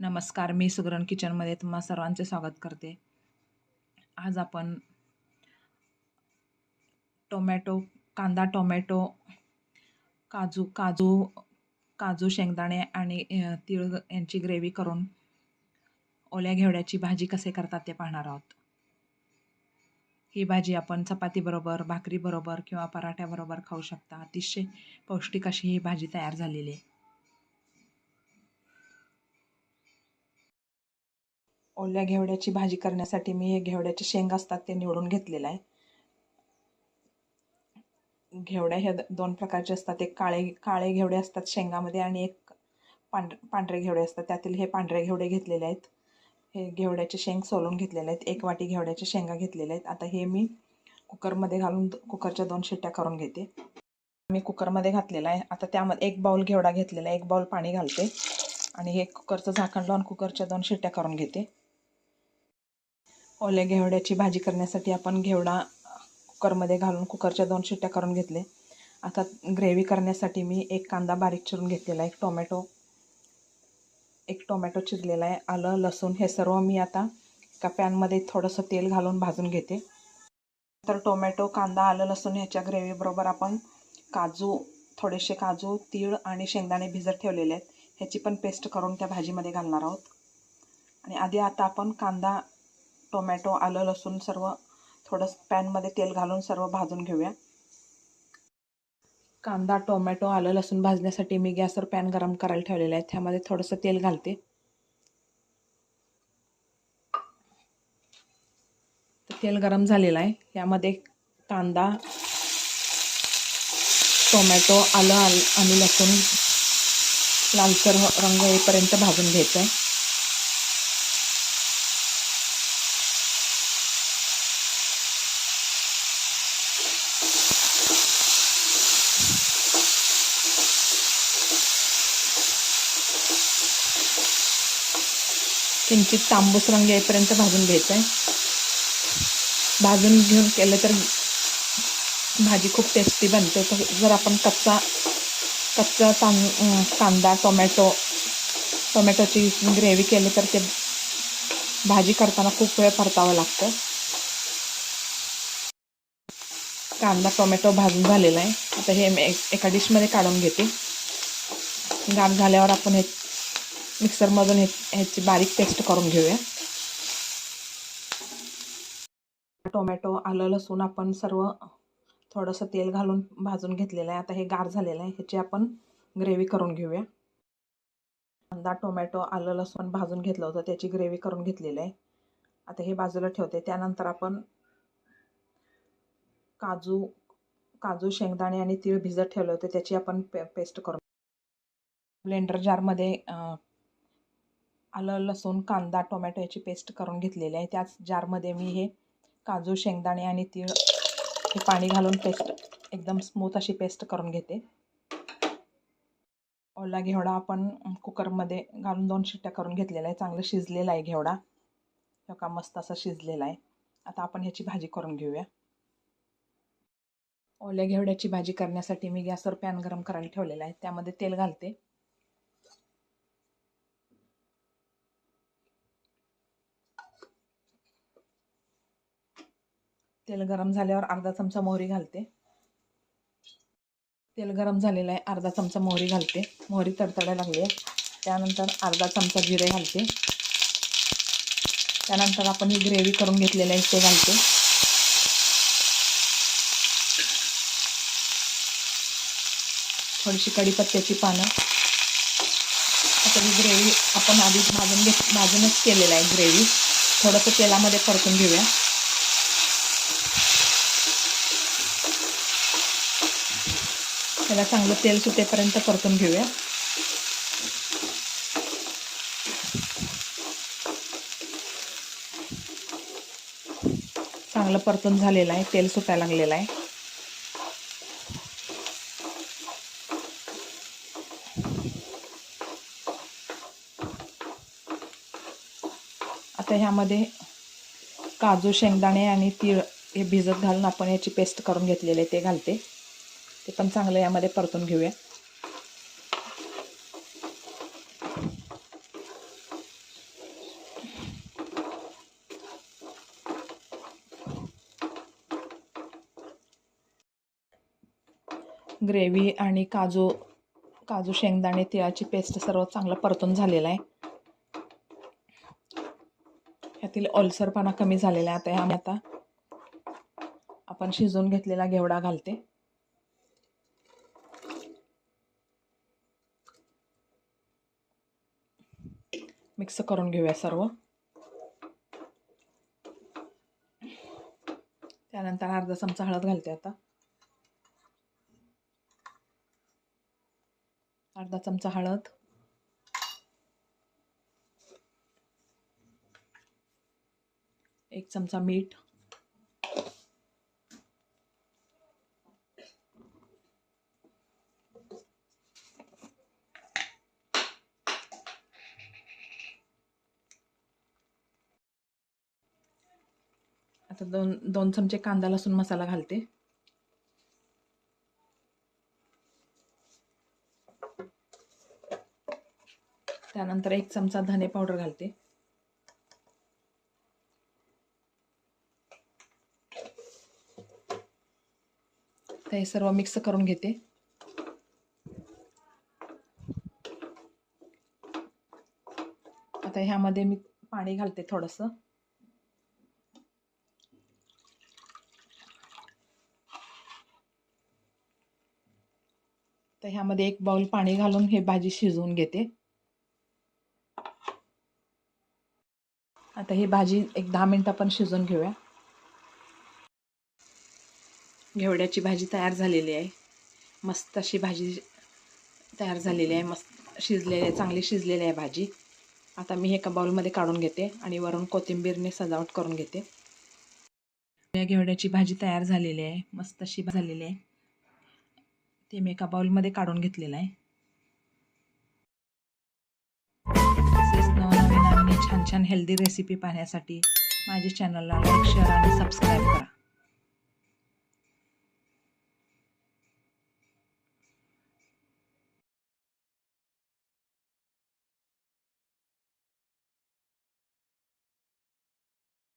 नमस्कार मी सुगरण किचनमध्ये तुम्हा सर्वांचे स्वागत करते. आज आपण टोमॅटो कांदा टोमॅटो काजू काजू काजू शेंगदाणे आणि तीळ यांची ग्रेव्ही करून ओल्या घेवड्याची भाजी कसे करतात ते पाहणार आहोत. ही भाजी आपण चपातीबरोबर भाकरीबरोबर किंवा पराठ्याबरोबर खाऊ शकता. अतिशय पौष्टिक अशी ही भाजी तयार झालेली आहे. ओल्या घेवड्याची भाजी करण्यासाठी मी हे घेवड्याचे शेंग असतात ते निवडून घेतलेलं आहे. घेवड्या ह्या द- दोन प्रकारचे असतात. एक काळे काळे घेवडे असतात शेंगामध्ये आणि एक पांढ पांढरे घेवडे असतात. त्यातील हे पांढरे घेवडे घेतलेले आहेत. हे घेवड्याचे शेंग सोलून घेतलेले आहेत. एक वाटी घेवड्याच्या शेंगा घेतलेल्या आहेत. आता हे मी कुकरमध्ये घालून कुकरच्या दोन शिट्ट्या करून घेते. मी कुकरमध्ये घातलेला आहे. आता त्यामध्ये एक बाऊल घेवडा घेतलेला आहे. एक बाऊल पाणी घालते. आणि हे कुकरचं झाकण लावून कुकरच्या दोन शिट्ट्या करून घेते. ओल्या घेवड्याची भाजी करण्यासाठी आपण घेवडा कुकरमध्ये घालून कुकरच्या दोन शिट्ट्या करून घेतले. आता ग्रेव्ही करण्यासाठी मी एक कांदा बारीक चिरून घेतलेला आहे एक टोमॅटो एक टोमॅटो चिरलेला आहे आलं लसूण हे सर्व मी आता एका पॅनमध्ये थोडंसं तेल घालून भाजून घेते. तर टोमॅटो कांदा आलं लसूण ह्याच्या ग्रेव्हीबरोबर आपण काजू थोडेसे काजू तीळ आणि शेंगदाणे भिजत ठेवलेले आहेत. ह्याची पण पेस्ट करून त्या भाजीमध्ये घालणार आहोत. आणि आधी आता आपण कांदा टोमॅटो आलं लसूण सर्व थोडं पॅनमध्ये तेल घालून सर्व भाजून घेऊया. कांदा टोमॅटो आलं लसूण भाजण्यासाठी मी गॅसवर पॅन गरम करायला ठेवलेलं आहे. त्यामध्ये थोडंसं तेल घालते. तेल गरम झालेलं आहे. यामध्ये कांदा टोमॅटो आलं आल आणि लसूण लालसर रंग येईपर्यंत भाजून घ्यायचं आहे. किंचित तांबूस रंग येईपर्यंत भाजून घ्यायचं आहे भाजून घेऊन केलं तर भाजी खूप टेस्टी बनते. तर जर आपण कच्चा कच्चा तां कांदा टोमॅटो टोमॅटोची ग्रेव्ही केली तर ते भाजी करताना खूप वेळ परतावं लागतं. कांदा टोमॅटो भाजून झालेला आहे. आता हे मी एक- एका डिशमध्ये काढून घेते. गाठ झाल्यावर आपण हे मिक्सरमधून हे ह्याची बारीक पेस्ट करून घेऊया. टोमॅटो आलं लसूण आपण सर्व थोडंसं तेल घालून भाजून घेतलेलं आहे. आता हे गार झालेलं आहे. ह्याची आपण ग्रेव्ही करून घेऊया. कांदा टोमॅटो आलं लसूण भाजून घेतलं होतं. त्याची ग्रेव्ही करून घेतलेलं आहे. आता हे बाजूला ठेवते. त्यानंतर आपण काजू काजू शेंगदाणे आणि तीळ भिजत ठेवले होते. त्याची आपण पे पेस्ट करून ब्लेंडर जारमध्ये आलं लसूण कांदा टोमॅटो याची पेस्ट करून घेतलेली आहे. त्याच जारमध्ये मी हे काजू शेंगदाणे आणि तीळ हे पाणी घालून पेस्ट एकदम स्मूथ अशी पेस्ट करून घेते. ओला घेवडा आपण कुकरमध्ये घालून दोन शिट्ट्या करून घेतलेला आहे चांगलं शिजलेला आहे घेवडा. हो का मस्त असा शिजलेला आहे. आता आपण ह्याची भाजी करून घेऊया. ओल्या घेवड्याची भाजी करण्यासाठी मी गॅसवर पॅन गरम करायला ठेवलेला आहे. त्यामध्ये तेल घालते. तेल गरम झाल्यावर अर्धा चमचा मोहरी घालते. तेल गरम झालेलं आहे अर्धा चमचा मोहरी घालते. मोहरी तडतडायला लागली आहे. त्यानंतर अर्धा चमचा जिरे घालते. त्यानंतर आपण ही ग्रेव्ही करून घेतलेली आहे ते घालते. थोडीशी कढीपत्त्याची पानं. आता ही ग्रेव्ही आपण आधी भाजून घेत भाजूनच केलेलं आहे ग्रेव्ही. थोडंसं तेलामध्ये परतून घेऊया. याला चांगलं तेल सुटेपर्यंत परतून घेऊया. चांगलं परतून झालेलं आहे तेल सुटायला लागलेलं आहे. आता ह्यामध्ये काजू शेंगदाणे आणि तीळ हे भिजत घालून आपण याची पेस्ट करून घेतलेले ते घालते. ते पण चांगलं यामध्ये परतून घेऊया. ग्रेव्ही आणि काजू काजू शेंगदाणे तिळाची पेस्ट सर्व चांगलं परतून झालेलं आहे. यातील ऑल्सरपणा कमी झालेला आहे आता ह्या आता. आपण शिजवून घेतलेला घेवडा घालते. मिक्स करून घेऊया सर्व. त्यानंतर अर्धा चमचा हळद घालते आता. अर्धा चमचा हळद. एक चमचा मीठ. आता दोन दोन चमचे कांदा लसूण मसाला घालते. त्यानंतर एक चमचा धने पावडर घालते. हे सर्व मिक्स करून घेते. आता ह्यामध्ये मी पाणी घालते थोडंसं. आता ह्यामध्ये एक बाउल पाणी घालून हे भाजी शिजवून घेते. आता ही भाजी एक दहा मिनटं आपण शिजवून घेऊया. घेवड्याची भाजी तयार झालेली आहे. मस्त अशी भाजी तयार झालेली आहे. मस्त शिजलेली आहे चांगली शिजलेली आहे भाजी. आता मी एका बाउलमध्ये काढून घेते आणि वरून कोथिंबीरने सजावट करून घेते. या घेवड्याची भाजी तयार झालेली आहे. मस्त अशी झालेली आहे. ते मी एका बाउलमध्ये काढून घेतलेलं आहे. तसेच नवनवीन आणि छान छान हेल्दी रेसिपी पाहण्यासाठी माझ्या चॅनलला लाईक शेअर आणि सबस्क्राईब करा.